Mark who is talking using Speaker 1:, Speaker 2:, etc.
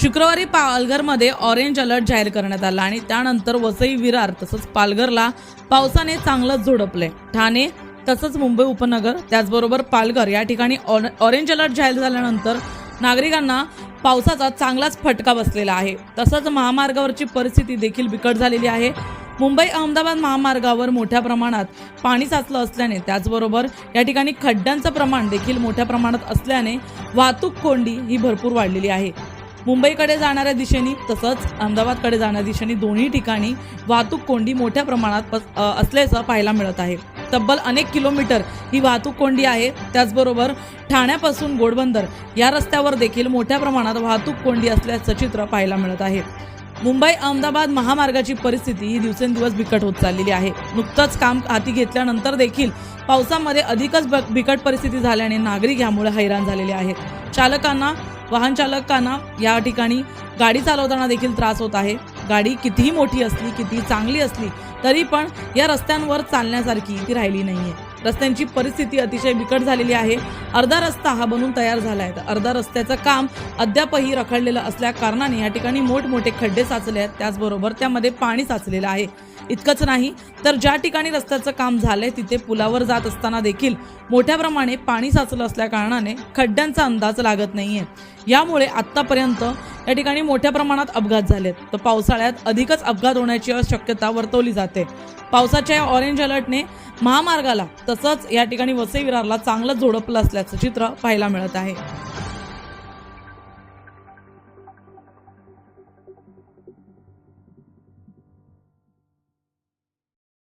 Speaker 1: शुक्रवारी पालघरमध्ये orange alert जाहीर करण्यात आला आणि त्यानंतर वसई विरार तसंच पालघरला पावसाने चांगलंच झोडपले. ठाणे तसंच मुंबई उपनगर त्याचबरोबर पालघर या ठिकाणी ऑर- ऑरेंज अलर्ट जाहीर झाल्यानंतर नागरिकांना पावसाचा चांगलाच फटका बसलेला आहे. तसंच महामार्गावरची परिस्थिती देखील बिकट झालेली आहे. मुंबई अहमदाबाद महामार्गावर मोठ्या प्रमाणात पाणी साचलं असल्याने त्याचबरोबर या ठिकाणी खड्ड्यांचं प्रमाण देखील मोठ्या प्रमाणात असल्याने वाहतूक कोंडी ही भरपूर वाढलेली आहे. मुंबईकडे जाणाऱ्या दिशेने तसंच अहमदाबादकडे जाणाऱ्या दिशेने दोन्ही ठिकाणी वाहतूक कोंडी मोठ्या प्रमाणात असल्याचं पाहायला मिळत आहे. तब्बल अनेक किलोमीटर ही वाहतूक कोंडी आहे. त्याचबरोबर ठाण्यापासून गोडबंदर या रस्त्यावर देखील मोठ्या प्रमाणात वाहतूक कोंडी असल्याचं चित्र पाहायला मिळत आहे. मुंबई अहमदाबाद महामार्गाची परिस्थिती ही दिवसेंदिवस बिकट होत चाललेली आहे. नुकतंच काम हाती घेतल्यानंतर देखील पावसामध्ये अधिकच ब- बिकट परिस्थिती झाल्याने नागरिक यामुळे हैराण झालेले आहेत. चालकांना वाहन चालकांना या ठिकाणी गाडी चालवताना देखील त्रास होत आहे. गाडी कितीही मोठी असली कितीही चांगली असली तरी पण या रस्त्यांवर चालण्यासारखी ती राहिली नाहीये. रस्त्यांची परिस्थिती अतिशय बिकट झालेली आहे. अर्धा रस्ता हा बनून तयार झाला आहे तर अर्धा रस्त्याचं काम अद्यापही रखडलेलं असल्या कारणाने या ठिकाणी मोठमोठे खड्डे साचले आहेत. त्याचबरोबर त्यामध्ये पाणी साचलेलं आहे. इतकंच नाही तर ज्या ठिकाणी रस्त्याचं काम झालंय तिथे पुलावर जात असताना देखील मोठ्या प्रमाणे पाणी साचलं असल्या कारणाने खड्ड्यांचा अंदाज लागत नाहीये. यामुळे आत्तापर्यंत या ठिकाणी मोठ्या प्रमाणात अपघात झालेत. तर पावसाळ्यात अधिकच अपघात होण्याची शक्यता वर्तवली जाते. पावसाच्या या ऑरेंज अलर्टने महामार्गाला तसंच या ठिकाणी वसई विरारला चांगलं झोडपलं असल्याचं चित्र पाहायला मिळत आहे.